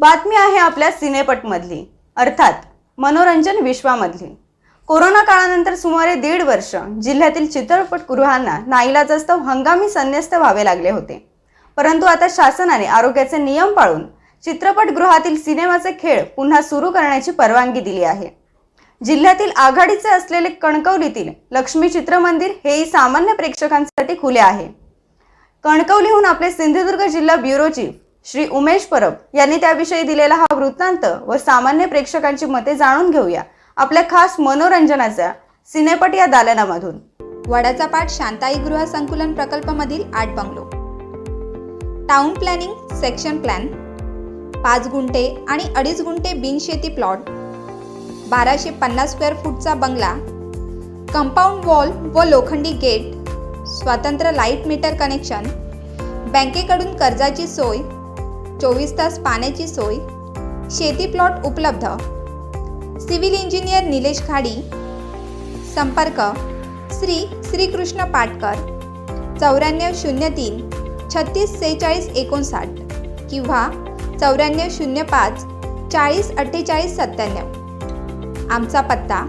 बातमी आहे आपल्या सिनेपटमधली. अर्थात मनोरंजन विश्वामधली. कोरोना काळानंतर सुमारे दीड वर्ष जिल्ह्यातील चित्रपटगृहांना नाईलाजास्तव हंगामी संन्यस्त व्हावे लागले होते. परंतु आता शासनाने आरोग्याचे नियम पाळून चित्रपटगृहातील सिनेमाचे खेळ पुन्हा सुरू करण्याची परवानगी दिली आहे. जिल्ह्यातील आघाडीचे असलेले कणकवलीतील लक्ष्मी चित्रमंदिर हेही सामान्य प्रेक्षकांसाठी खुले आहे. कणकवलीहून आपले सिंधुदुर्ग जिल्हा ब्युरो चीफ श्री उमेश परब यांनी त्याविषयी दिलेला हा वृत्तांत व सामान्य प्रेक्षकांची मते जाणून घेऊया. आपल्या खास मनोरंजनाच्या सिनेपट या दालनामधून. वडाचा पाठ शांताई गृह संकुलन प्रकल्पामधील आठ bungalow. Town planning section plan पाच गुंठे आणि अडीच गुंठे बिनशेती प्लॉट बाराशे पन्नास स्क्वेअर फूटचा बंगला कंपाऊंड वॉल व लोखंडी गेट स्वतंत्र लाइट मीटर कनेक्शन बँकेकडून कर्जाची सोय चोवीस तास पाण्याची सोय शेती प्लॉट उपलब्ध सिव्हिल इंजिनियर निलेश खाडी संपर्क श्री श्रीकृष्ण पाटकर चौऱ्याण्णव शून्य तीन छत्तीस सेहेचाळीस एकोणसाठ किंवा चौऱ्याण्णव शून्य पाच चाळीस अठ्ठेचाळीस सत्त्याण्णव. आमचा पत्ता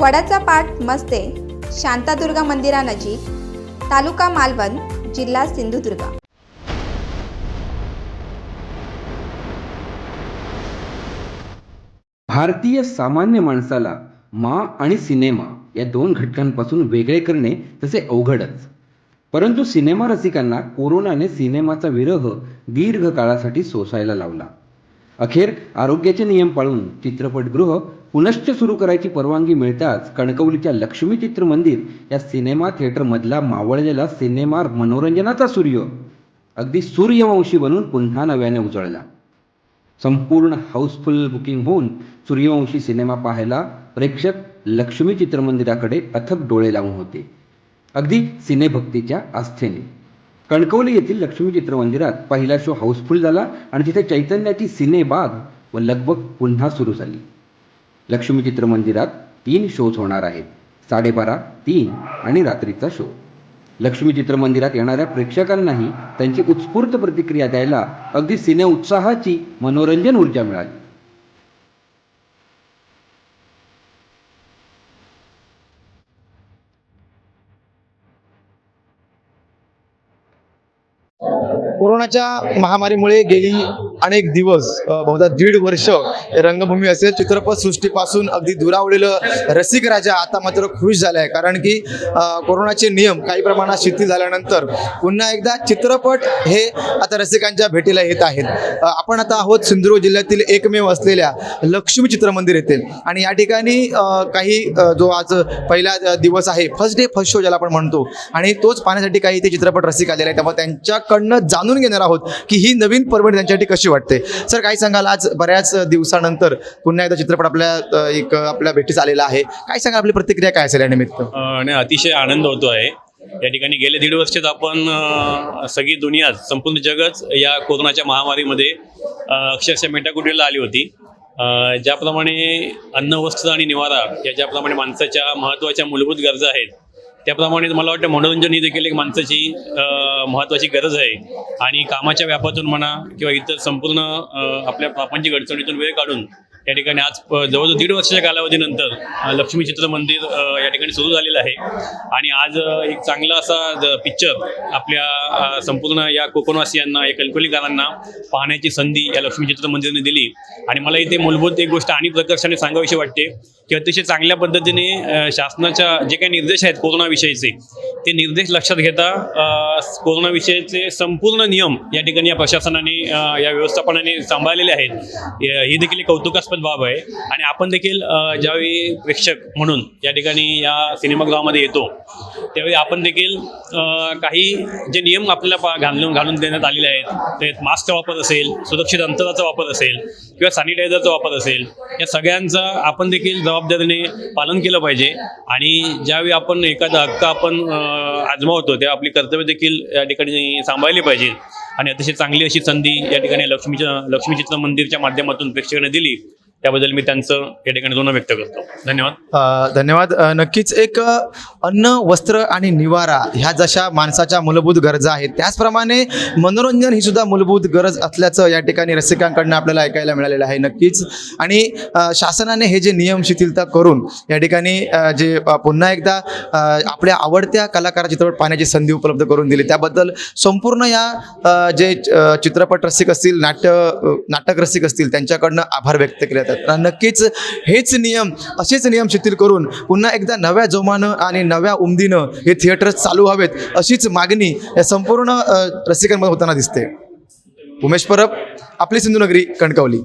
वडाचा पाट मस्ते शांतादुर्गा मंदिरानजीक तालुका मालवण जिल्हा सिंधुदुर्ग. भारतीय सामान्य माणसाला मा आणि सिनेमा या दोन घटकांपासून वेगळे करणे तसे अवघडच. परंतु सिनेमा रसिकांना कोरोनाने सिनेमाचा विरह दीर्घ काळासाठी सोसायला लावला. अखेर आरोग्याचे नियम पाळून चित्रपटगृह पुनश्च सुरू करायची परवानगी मिळताच कणकवलीच्या लक्ष्मी चित्र मंदिर या सिनेमा थिएटरमधला मावळलेला सिनेमा मनोरंजनाचा सूर्य अगदी सूर्यवंशी बनून पुन्हा नव्याने उजळला. संपूर्ण हाऊसफुल बुकिंग होऊन सूर्यवंशी सिनेमा पाहायला प्रेक्षक लक्ष्मी चित्रमंदिराकडे अथक डोळे लावून होते. अगदी सिनेभक्तीच्या आस्थेने. कणकवली येथील लक्ष्मी चित्रमंदिरात पहिला शो हाऊसफुल झाला आणि तिथे चैतन्याची सिनेबाग व लगबग पुन्हा सुरू झाली. लक्ष्मी चित्रमंदिरात तीन शोज होणार आहेत. साडेबारा तीन आणि रात्रीचा शो. लक्ष्मी चित्रमंदिरात येणाऱ्या प्रेक्षकांनाही त्यांची उत्स्फूर्त प्रतिक्रिया द्यायला अगदी सिने उत्साहाची मनोरंजन ऊर्जा मिळाली. कोरोनाच्या महामारीमुळे गेली अनेक दिवस बहुधा दीड वर्ष रंगभूमी असेल. चित्रपट सृष्टीपासून अगदी दुरावलेलं रसिक राजा आता मात्र खुश झाला आहे कारण की कोरोनाचे नियम काही प्रमाणात शिथिल झाल्यानंतर पुन्हा एकदा चित्रपट हे आता रसिकांच्या भेटीला येत आहेत. आपण आता आहोत सिंधुदुर्ग जिल्ह्यातील एकमेव असलेल्या लक्ष्मी चित्रमंदिर येथे आणि या ठिकाणी काही जो आज पहिला दिवस आहे फर्स्ट डे फर्स्ट शो ज्याला आपण म्हणतो आणि तोच पाहण्यासाठी काही ते चित्रपट रसिक आलेले आहेत. त्यामुळे त्यांच्याकडनं जाणून घेणार आहोत की ही नवीन परवड त्यांच्यासाठी कशी वाटते सर काय सांगाल? आज बऱ्याच दिवसानंतर पुन्हा एकदा चित्रपट आपल्या एक आपल्या भेटीस आलेला आहे. काय सांगाल? आपली प्रतिक्रिया काय असेल या निमित्त? आणि अतिशय आनंद होतो आहे. या ठिकाणी गेले दीड वर्षात आपण सगळी दुनिया संपूर्ण जगच या कोरोनाच्या महामारीमध्ये अक्षरशः मेटाकुटीला आली होती. ज्याप्रमाणे अन्न वस्त्र आणि निवारा या ज्याप्रमाणे माणसाच्या महत्त्वाच्या मूलभूत गरजा आहेत त्याप्रमाणे मला वाटतं मनोरंजन ही देखील एक माणसाची महत्वाची महत्त्वाची गरज आहे. आणि कामाच्या व्यापातून म्हणा किंवा इतर संपूर्ण आपल्या प्रापंचिक अडचणीतून वेळ काढून या ठिकाणी आज जवळजवळ दीड वर्षाच्या कालावधीनंतर लक्ष्मी चित्र मंदिर या ठिकाणी सुरू झालेलं आहे. आणि आज एक चांगला असा पिक्चर आपल्या संपूर्ण या कोकणवासियांना या कलकुलीकारांना पाहण्याची संधी या लक्ष्मी चित्र मंदिराने दिली. आणि मला इथे मूलभूत एक गोष्ट आणि प्रकर्षाने सांगावीशी वाटते की अतिशय चांगल्या पद्धतीने शासनाच्या जे काही निर्देश आहेत कोरोनाविषयीचे ते निर्देश लक्षात घेता कोरोनाविषयीचे संपूर्ण नियम या ठिकाणी या प्रशासनाने या व्यवस्थापनाने सांभाळलेले आहेत. ही देखील एक कौतुकास्पद बाब आहे. आणि आपण देखील ज्यावेळी प्रेक्षक म्हणून या ठिकाणी या सिनेमागृहामध्ये येतो त्यावेळी आपण देखील काही जे नियम आपल्याला पा- घालून घालून देण्यात आलेले आहेत ते मास्कचा वापर असेल सुरक्षित अंतराचा वापर असेल किंवा सॅनिटायझरचा वापर असेल या सगळ्यांचा आपण देखील जबाबदारीने पालन केलं पाहिजे. आणि ज्यावेळी आपण एखादा हक्क आपण आजमावतो. तेव्हा आपली कर्तव्य देखील या ठिकाणी सांभाळली पाहिजे. आणि अतिशय चांगली अशी संधी या ठिकाणी लक्ष्मीच्या लक्ष्मी चित्र मंदिरच्या माध्यमातून प्रेक्षकांना दिली. त्याबद्दल मी त्यांचं या ठिकाणी दोन व्यक्त करतो. धन्यवाद. धन्यवाद. नक्कीच एक अन्न वस्त्र आणि निवारा ह्या जशा माणसाच्या मूलभूत गरजा आहेत त्याचप्रमाणे मनोरंजन ही सुद्धा मूलभूत गरज असल्याचं या ठिकाणी रसिकांकडनं आपल्याला ऐकायला मिळालेलं आहे नक्कीच. आणि शासनाने हे जे नियम शिथिलता करून या ठिकाणी जे पुन्हा एकदा आपल्या आवडत्या कलाकार चित्रपट पाहण्याची संधी उपलब्ध करून दिली त्याबद्दल संपूर्ण या जे चित्रपट रसिक असतील नाट्य नाटक रसिक असतील त्यांच्याकडनं आभार व्यक्त केले. जातात तर नक्कीच हेच नियम असेच नियम शिथिल करून पुन्हा एकदा नव्या जोमानं आणि नव्या उमदीनं हे थिएटर चालू व्हावेत अशीच मागणी या संपूर्ण रसिकांमध्ये होताना दिसते. उमेश परब आपली सिंधुनगरी कणकवली.